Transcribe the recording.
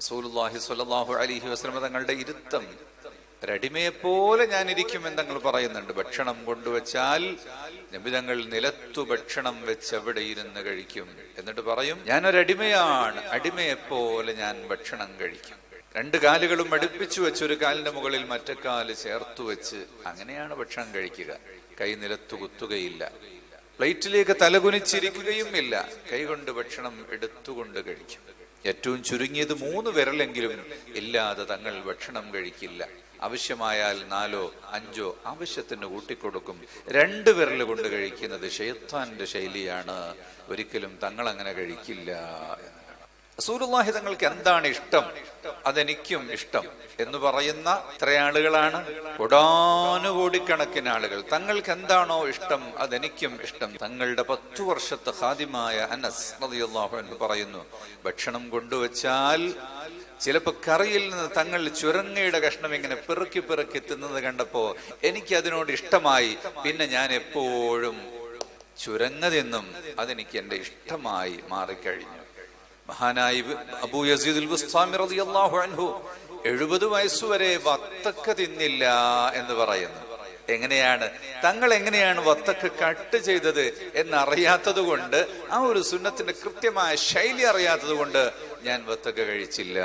റസൂലുള്ളാഹി സ്വല്ലല്ലാഹു അലൈഹി വസല്ലം തങ്ങളുടെ ഇരുത്തം. ഒരടിമയെ പോലെ ഞാൻ ഇരിക്കുമെന്ന് തങ്ങൾ പറയുന്നുണ്ട്. ഭക്ഷണം കൊണ്ടുവച്ചാൽ നിബിതങ്ങൾ നിലത്തു ഭക്ഷണം വെച്ച് എവിടെ ഇരുന്ന് കഴിക്കും. എന്നിട്ട് പറയും ഞാൻ അടിമയാണ്. അടിമയെ പോലെ ഞാൻ ഭക്ഷണം കഴിക്കും. രണ്ട് കാലുകളും അടുപ്പിച്ചു വെച്ച് ഒരു കാലിന്റെ മുകളിൽ മറ്റേ കാൽ ചേർത്തു വെച്ച് അങ്ങനെയാണ് ഭക്ഷണം കഴിക്കുക. കൈ നിലത്തു കുത്തുകയില്ല. പ്ലേറ്റിലേക്ക് തലകുനിച്ചിരിക്കുകയും ഇല്ല. കൈകൊണ്ട് ഭക്ഷണം എടുത്തുകൊണ്ട് കഴിക്കും. ഏറ്റവും ചുരുങ്ങിയത് മൂന്ന് വിരലെങ്കിലും ഇല്ലാതെ തങ്ങൾ ഭക്ഷണം കഴിക്കില്ല. ആവശ്യമായാൽ നാലോ അഞ്ചോ ആവശ്യത്തിന് കൂട്ടിക്കൊടുക്കും രണ്ട് വിരൽ കൊണ്ട് കഴിക്കുന്നത് ഷെയ്ത്താന്റെ ശൈലിയാണ്. ഒരിക്കലും തങ്ങൾ അങ്ങനെ കഴിക്കില്ല റസൂലുള്ളാഹി തങ്ങൾക്ക് എന്താണ് ഇഷ്ടം? അതെനിക്കും ഇഷ്ടം എന്ന് പറയുന്ന ഇത്ര ആളുകളാണ്. കൊടാനുകോടിക്കണക്കിന് ആളുകൾ. തങ്ങൾക്ക് എന്താണോ ഇഷ്ടം അതെനിക്കും ഇഷ്ടം. തങ്ങളുടെ പത്തു വർഷത്തെ ഹാദിമായ അനസ് അൻഹു പറയുന്നു ഭക്ഷണം കൊണ്ടുവച്ചാൽ ചിലപ്പോ കറിയിൽ നിന്ന് തങ്ങൾ ചുരങ്ങയുടെ കഷ്ണം ഇങ്ങനെ പെറുക്കി പെറുക്കി തിന്നത് കണ്ടപ്പോ എനിക്ക് അതിനോട് ഇഷ്ടമായി. പിന്നെ ഞാൻ എപ്പോഴും ചുരങ്ങതെന്നും അതെനിക്ക് എന്റെ ഇഷ്ടമായി മാറിക്കഴിഞ്ഞു. മഹാനായി അബൂ യസീദുൽ ബുസ്താമി റളിയല്ലാഹു അൻഹു എഴുപത് വയസ്സുവരെ വത്തക്ക തിന്നില്ല എന്ന് പറയുന്നു. എങ്ങനെയാണ്? തങ്ങൾ എങ്ങനെയാണ് വത്തക്ക കട്ട് ചെയ്തത് എന്നറിയാത്തത് കൊണ്ട് ആ ഒരു സുന്നത്തിന്റെ കൃത്യമായ ശൈലി അറിയാത്തത് കൊണ്ട് ഞാൻ വത്തക്ക കഴിച്ചില്ല